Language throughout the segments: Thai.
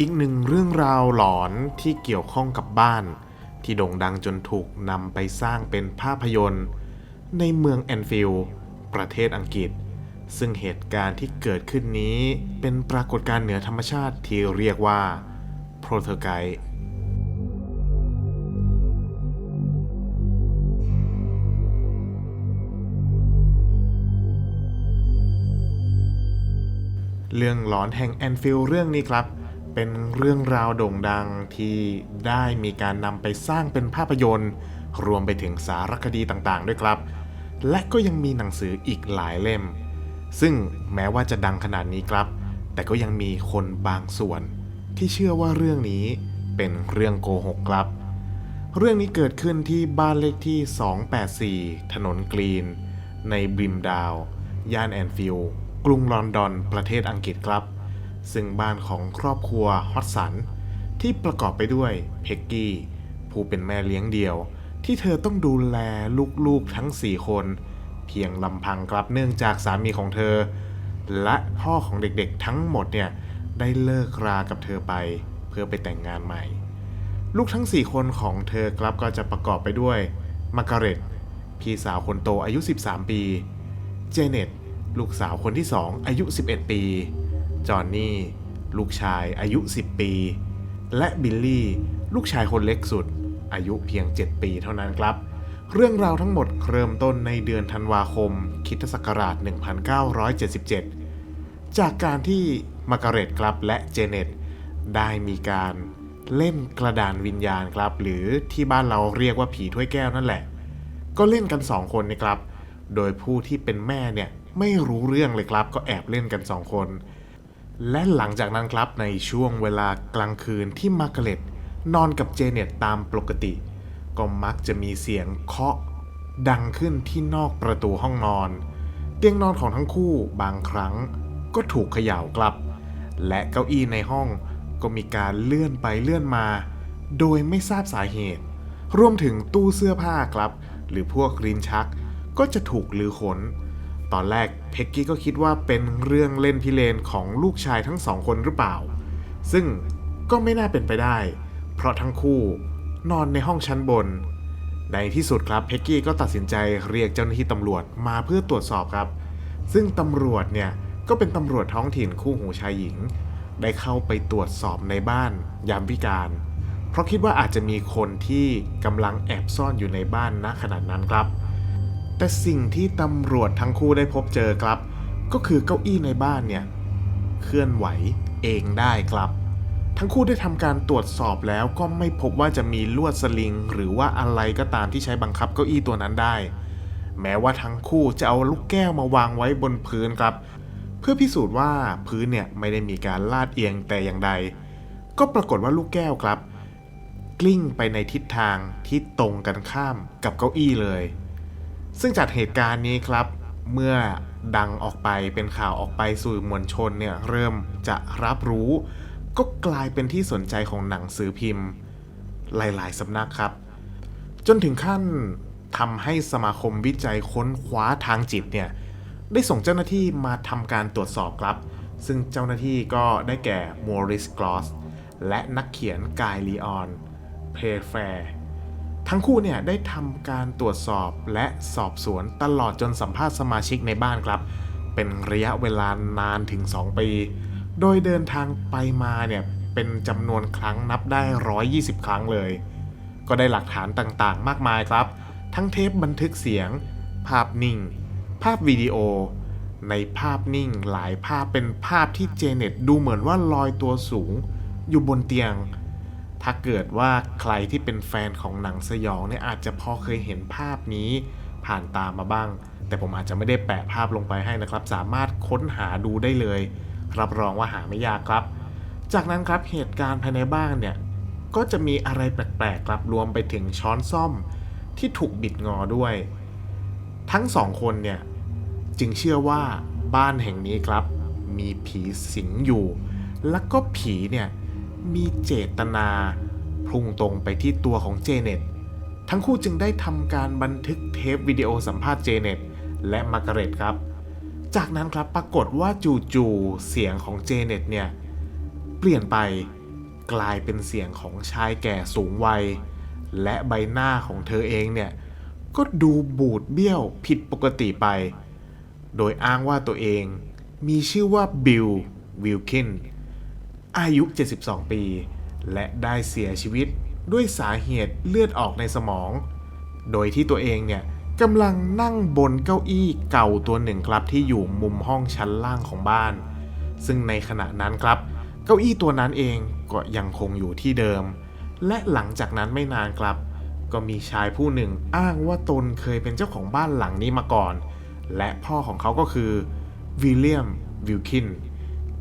อีกหนึ่งเรื่องราวหลอนที่เกี่ยวข้องกับบ้าน ที่โด่งดังจนถูกนำไปสร้างเป็นภาพยนตร์ ในเมืองแอนฟิลด์ประเทศอังกฤษ ซึ่งเหตุการณ์ที่เกิดขึ้นนี้เป็นปรากฏการณ์เหนือธรรมชาติที่เรียกว่าโปรเทอร์ไกเรื่องหลอนแห่งแอนฟิลด์เรื่องนี้ครับ เป็นเรื่องราวโด่งดังที่ได้มีการนำไปสร้างเป็นภาพยนตร์ รวมไปถึงสารคดีต่างๆ ด้วยครับ และก็ยังมีหนังสืออีกหลายเล่ม ซึ่งแม้ว่าจะดังขนาดนี้ครับ แต่ก็ยังมีคนบางส่วน ที่เชื่อว่าเรื่องนี้เป็นเรื่องโกหกครับ เรื่องนี้เกิดขึ้นที่บ้านเลขที่ 284 ถนนกรีน ในบริมดาว ย่านแอนฟิลด์กรุงลอนดอน ประเทศอังกฤษครับ ซึ่งบ้านของครอบครัวฮอตสันที่ประกอบไปด้วยเพ็กกี้ผู้เป็นแม่เลี้ยงเดี่ยว ที่เธอต้องดูแลลูกๆทั้ง 4 คน เพียงลำพังครับเนื่องจากสามีของเธอ และพ่อของเด็กๆทั้งหมดเนี่ยได้เลิกรากับเธอไป เพื่อไปแต่งงานใหม่ ลูกทั้ง 4 คนของเธอครับก็จะประกอบไปด้วยมาร์กาเร็ตพี่สาวคนโตอายุ 13 ปี เจเน็ตลูกสาวคนที่ 2 อายุ 11 ปี จอห์นนี่ ลูกชายอายุ 10 ปี และบิลลี่ ลูกชายคนเล็กสุด อายุเพียง 7 ปีเท่านั้นครับ เรื่องราวทั้งหมดเริ่มต้นในเดือนธันวาคมคริสตศักราช 1977 จากการที่มาร์กาเร็ตครับและเจเน็ตได้มีการเล่นกระดานวิญญาณครับ หรือที่บ้านเราเรียกว่าผีถ้วยแก้วนั่นแหละ ก็เล่นกัน 2 คนนะครับ โดยผู้ที่เป็นแม่เนี่ยไม่รู้เรื่องเลยครับ ก็แอบเล่นกัน 2 คน และหลังจากนั้นครับในช่วงเวลากลางคืนที่มาร์กาเร็ตนอนกับเจเน็ตตามปกติ ก็มักจะมีเสียงเคาะดังขึ้นที่นอกประตูห้องนอน เตียงนอนของทั้งคู่บางครั้งก็ถูกเขย่ากลับ และเก้าอี้ในห้องก็มีการเลื่อนไปเลื่อนมา โดยไม่ทราบสาเหตุ รวมถึงตู้เสื้อผ้าครับ หรือพวกรินชักก็จะถูกลือขน ตอนแรกเพ็กกี้ก็คิดว่าเป็นเรื่องเล่นพิเรนของลูกชายทั้งสองคนหรือเปล่า ซึ่งก็ไม่น่าเป็นไปได้ เพราะทั้งคู่นอนในห้องชั้นบน ในที่สุดครับเพ็กกี้ก็ตัดสินใจเรียกเจ้าหน้าที่ตำรวจมาเพื่อตรวจสอบครับ ซึ่งตำรวจเนี่ยก็เป็นตำรวจท้องถิ่นคู่หูชายหญิง ได้เข้าไปตรวจสอบในบ้านยามวิการ เพราะคิดว่าอาจจะมีคนที่กำลังแอบซ่อนอยู่ในบ้านณขนาดนั้นครับ แต่สิ่งที่ตำรวจทั้งคู่ได้พบเจอครับ ก็คือเก้าอี้ในบ้านเนี่ย เคลื่อนไหวเองได้ครับ ทั้งคู่ได้ทำการตรวจสอบแล้วก็ไม่พบว่าจะมีลวดสลิง หรือว่าอะไรก็ตามที่ใช้บังคับเก้าอี้ตัวนั้นได้ แม้ว่าทั้งคู่จะเอาลูกแก้วมาวางไว้บนพื้นครับ เพื่อพิสูจน์ว่าพื้นเนี่ยไม่ได้มีการลาดเอียงแต่อย่างใด ก็ปรากฏว่าลูกแก้วครับ กลิ้งไปในทิศทางที่ตรงกันข้ามกับเก้าอี้เลย ซึ่งจากเหตุการณ์นี้ครับ เมื่อดังออกไปเป็นข่าวออกไปสู่มวลชนเนี่ยเริ่มจะรับรู้ ก็กลายเป็นที่สนใจของหนังสือพิมพ์ หลายๆสำนักครับ จนถึงขั้นทำให้สมาคมวิจัยค้นคว้าทางจิตเนี่ยได้ส่งเจ้าหน้าที่มาทำการตรวจสอบครับ ซึ่งเจ้าหน้าที่ก็ได้แก่มอริสกลอสและนักเขียนกายลีออน เพแฟร์ ทั้งคู่เนี่ยได้ทำการตรวจสอบและสอบสวนตลอดจนสัมภาษณ์สมาชิกในบ้านครับ เป็นระยะเวลานานถึง 2 ปี โดยเดินทางไปมาเนี่ยเป็นจำนวนครั้งนับได้ 120 ครั้งเลย ก็ได้หลักฐานต่างๆ มากมายครับ ทั้งเทปบันทึกเสียง ภาพนิ่ง ภาพวิดีโอ ในภาพนิ่งหลายภาพเป็นภาพที่เจเน็ตดูเหมือนว่าลอยตัวสูง อยู่บนเตียง ถ้าเกิดว่าใครที่เป็นแฟนของหนังสยองเนี่ยอาจจะพอเคยเห็นภาพนี้ผ่านตามาบ้าง แต่ผมอาจจะไม่ได้แปะภาพลงไปให้นะครับ สามารถค้นหาดูได้เลย รับรองว่าหาไม่ยากครับ จากนั้นครับเหตุการณ์ภายในบ้านเนี่ยก็จะมีอะไรแปลกๆครับรวมไปถึงช้อนซ่อมที่ถูกบิดงอด้วย ทั้งสองคนเนี่ยจึงเชื่อว่าบ้านแห่งนี้ครับ มีผีสิงอยู่ แล้วก็ผีเนี่ย มีเจตนาพุ่งตรงไปที่ตัวของเจเน็ตทั้งคู่จึงได้ทำการบันทึกเทปวิดีโอสัมภาษณ์เจเน็ตและมาร์กาเร็ตครับ จากนั้นครับปรากฏว่าจู่ๆเสียงของเจเน็ตเนี่ย เปลี่ยนไปกลายเป็นเสียงของชายแก่สูงวัย และใบหน้าของเธอเองเนี่ย ก็ดูบูดเบี้ยวผิดปกติไป โดยอ้างว่าตัวเองมีชื่อว่าบิลวิลคิน อายุ 72 ปี และได้เสียชีวิตด้วยสาเหตุเลือดออกในสมอง โดยที่ตัวเองเนี่ยกำลังนั่งบนเก้าอี้เก่าตัวหนึ่งครับที่อยู่มุมห้องชั้นล่างของบ้าน ซึ่งในขณะนั้นครับ เก้าอี้ตัวนั้นเองก็ยังคงอยู่ที่เดิม และหลังจากนั้นไม่นานครับ ก็มีชายผู้หนึ่งอ้างว่าตนเคยเป็นเจ้าของบ้านหลังนี้มาก่อน และพ่อของเขาก็คือวิลเลียมวิลคิน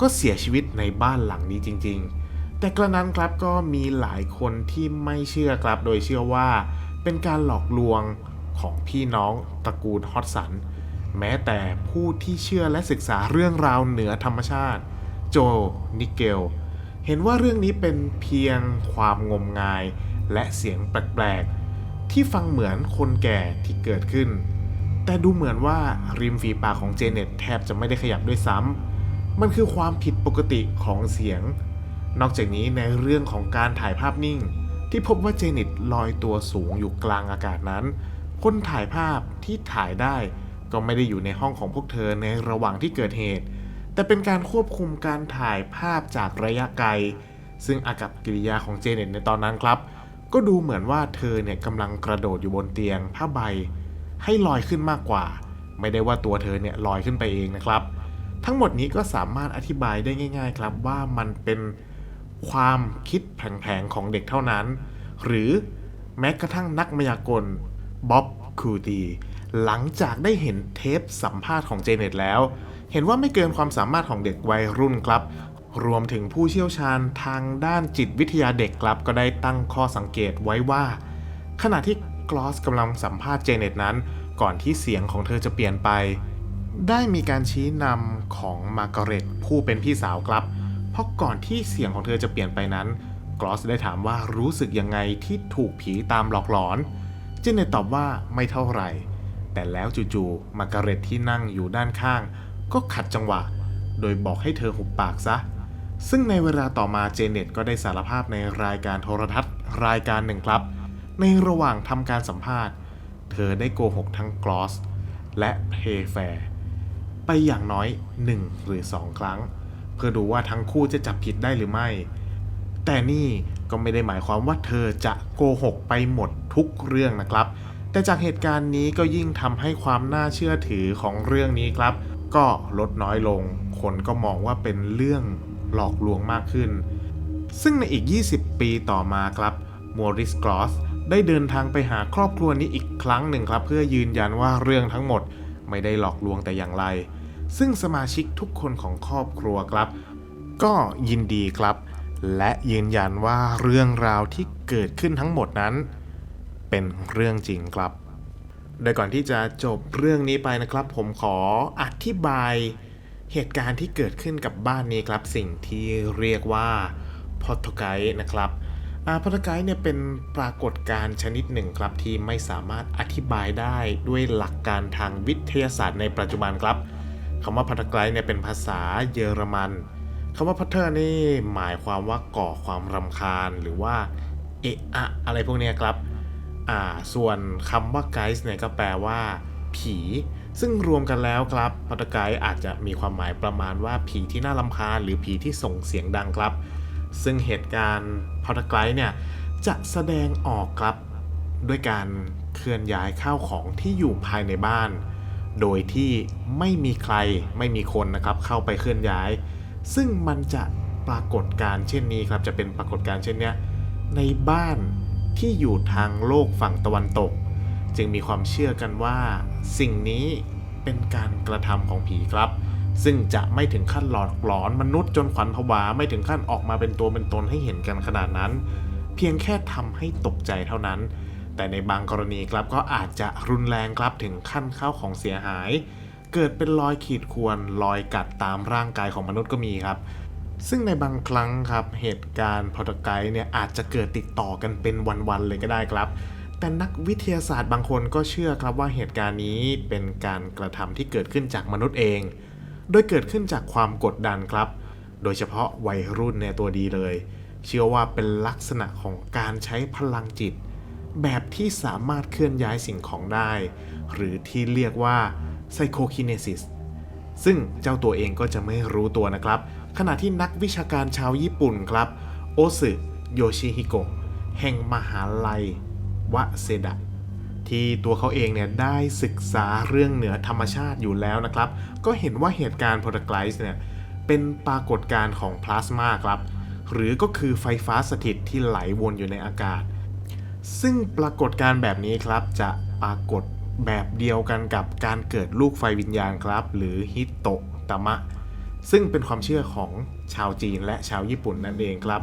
ก็เสียชีวิตในบ้านหลังนี้จริง ๆ แต่กระนั้นครับก็มีหลายคนที่ไม่เชื่อครับ โดยเชื่อว่าเป็นการหลอกลวงของพี่น้องตระกูลฮอตสัน แม้แต่ผู้ที่เชื่อและศึกษาเรื่องราวเหนือธรรมชาติ โจ นิเกล เห็นว่าเรื่องนี้เป็นเพียงความงมงายและเสียงแปลกๆ ที่ฟังเหมือนคนแก่ที่เกิดขึ้น แต่ดูเหมือนว่าริมฝีปากของเจเน็ตแทบจะไม่ได้ขยับด้วยซ้ำ มันคือความผิดปกติของเสียง นอกจากนี้ในเรื่องของการถ่ายภาพนิ่ง ที่พบว่าเจน็ตลอยตัวสูงอยู่กลางอากาศนั้น คนถ่ายภาพที่ถ่ายได้ก็ไม่ได้อยู่ในห้องของพวกเธอในระหว่างที่เกิดเหตุ แต่เป็นการควบคุมการถ่ายภาพจากระยะไกล ซึ่งอากับกิริยาของเจเน็ตในตอนนั้นครับ ก็ดูเหมือนว่าเธอเนี่ยกำลังกระโดดอยู่บนเตียงผ้าใบ ให้ลอยขึ้นมากกว่า ไม่ได้ว่าตัวเธอเนี่ยลอยขึ้นไปเองนะครับ ทั้งหมดนี้ก็สามารถอธิบายได้ง่าย ๆ ครับว่ามันเป็นความคิดแผลงๆของเด็กเท่านั้น หรือแม้กระทั่งนักมายากลบ๊อบคูตีหลังจากได้เห็นเทปสัมภาษณ์ของเจเน็ตแล้ว เห็นว่าไม่เกินความสามารถของเด็กวัยรุ่นครับ รวมถึงผู้เชี่ยวชาญทางด้านจิตวิทยาเด็กครับ ก็ได้ตั้งข้อสังเกตไว้ว่า ขณะที่กลอสกำลังสัมภาษณ์เจเน็ตนั้น ก่อนที่เสียงของเธอจะเปลี่ยนไป ได้มีการชี้นำของมาร์กาเร็ตผู้เป็นพี่สาวครับ เพราะก่อนที่เสียงของเธอจะเปลี่ยนไปนั้นกลอสได้ถามว่ารู้สึกยังไงที่ถูกผีตามหลอกหลอนเจเน็ตตอบว่าไม่เท่าไหร่ แต่แล้วจู่ๆมาร์กาเร็ตที่นั่งอยู่ด้านข้าง ก็ขัดจังหวะ โดยบอกให้เธอหุบปากซะ ซึ่งในเวลาต่อมาเจเน็ตก็ได้สารภาพในรายการโทรทัศน์รายการหนึ่งครับ ในระหว่างทำการสัมภาษณ์ เธอได้โกหกทั้งกลอสและเพแฟร์ ไปอย่างน้อย 1 หรือ 2 ครั้ง เพื่อดูว่าทั้งคู่จะจับผิดได้หรือไม่ แต่นี่ก็ไม่ได้หมายความว่าเธอจะโกหกไปหมดทุกเรื่องนะครับ แต่จากเหตุการณ์นี้ก็ยิ่งทำให้ความน่าเชื่อถือของเรื่องนี้ครับ ก็ลดน้อยลง คนก็มองว่าเป็นเรื่องหลอกลวงมากขึ้น ซึ่งในอีก 20 ปีต่อมาครับมอริสกรอสได้เดินทางไปหาครอบครัวนี้อีกครั้งหนึ่งครับ เพื่อยืนยันว่าเรื่องทั้งหมด ไม่ได้หลอกลวงแต่อย่างไร ซึ่งสมาชิกทุกคนของครอบครัวครับ ก็ยินดีครับ และยืนยันว่าเรื่องราวที่เกิดขึ้นทั้งหมดนั้น เป็นเรื่องจริงครับ โดยก่อนที่จะจบเรื่องนี้ไปนะครับ ผมขออธิบายเหตุการณ์ที่เกิดขึ้นกับบ้านนี้ครับ สิ่งที่เรียกว่าพอทไกนะครับ อาพอทไกเนี่ยเป็นปรากฏการณ์ชนิดหนึ่งครับที่ไม่สามารถอธิบายได้ด้วยหลักการทางวิทยาศาสตร์ในปัจจุบันครับคำว่าพอทไกเนี่ยเป็นภาษาเยอรมันคำว่าพัทเทอร์นี่หมายความว่าก่อความรำคาญหรือว่าเอะอะอะไรพวกนี้ครับอ่าส่วนคำว่าไกส์เนี่ยก็แปลว่า ผี ซึ่งรวมกันแล้วครับพอตไกส์อาจจะมีความหมายประมาณว่าผีที่น่ารำคาญหรือผีที่ส่งเสียงดังครับ ซึ่งเหตุการณ์พอตไกส์เนี่ยจะแสดงออกครับด้วยการเคลื่อนย้ายข้าวของที่อยู่ภายในบ้าน โดยที่ไม่มีใครไม่มีคนนะครับเข้าไปเคลื่อนย้าย ซึ่งมันจะปรากฏการเช่นนี้ครับจะเป็นปรากฏการเช่นเนี้ยในบ้านที่อยู่ทางโลกฝั่งตะวันตก จึงมีความเชื่อกันว่า สิ่งนี้เป็นการกระทำของผีครับ ซึ่งจะไม่ถึงขั้นหลอกหลอนมนุษย์จนขวัญผวาไม่ถึงขั้นออกมาเป็นตัวเป็นตนให้เห็นกันขนาดนั้น เพียงแค่ทำให้ตกใจเท่านั้น แต่ในบางกรณีครับก็อาจจะรุนแรงครับถึงขั้นเข้าของเสียหาย เกิดเป็นรอยขีดข่วนรอยกัดตามร่างกายของมนุษย์ก็มีครับ ซึ่งในบางครั้งครับเหตุการณ์พอตไกด์เนี่ยอาจจะเกิดติดต่อกันเป็นวันๆเลยก็ได้ครับแต่นักวิทยาศาสตร์บางคนก็เชื่อครับว่าเหตุการณ์นี้เป็นการกระทำที่เกิดขึ้นจากมนุษย์เอง โดยเกิดขึ้นจากความกดดันครับ โดยเฉพาะวัยรุ่นในตัวดีเลย เชื่อว่าเป็นลักษณะของการใช้พลังจิต แบบที่สามารถเคลื่อนย้ายสิ่งของได้ หรือที่เรียกว่า psychokinesis ซึ่งเจ้าตัวเองก็จะไม่รู้ตัวนะครับ ขณะที่นักวิชาการชาวญี่ปุ่นครับ โอสึโยชิฮิโกะแห่งมหาลัยวะเซดะ ที่ตัวเขาเองเนี่ยได้ศึกษาเรื่องเหนือธรรมชาติอยู่แล้วนะครับ ก็เห็นว่าเหตุการณ์โพลาไรส์เนี่ยเป็นปรากฏการณ์ของพลาสมาครับ หรือก็คือไฟฟ้าสถิตที่ไหลวนอยู่ในอากาศ ซึ่งปรากฏการณ์แบบนี้ครับจะปรากฏแบบเดียวกันกับการเกิดลูกไฟวิญญาณครับ หรือฮิตโตะตามะ ซึ่งเป็นความเชื่อของชาวจีนและชาวญี่ปุ่นนั่นเองครับ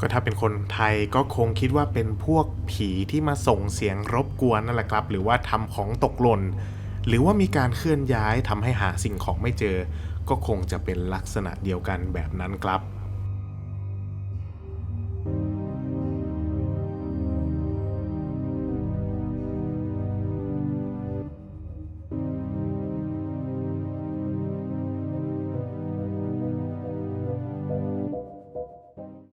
ก็ถ้าเป็นคนไทยก็คงคิดว่าเป็นพวกผีที่มาส่งเสียงรบกวนนั่นแหละครับ หรือว่าทำของตกหล่น หรือว่ามีการเคลื่อนย้ายทำให้หาสิ่งของไม่เจอ ก็คงจะเป็นลักษณะเดียวกันแบบนั้นครับ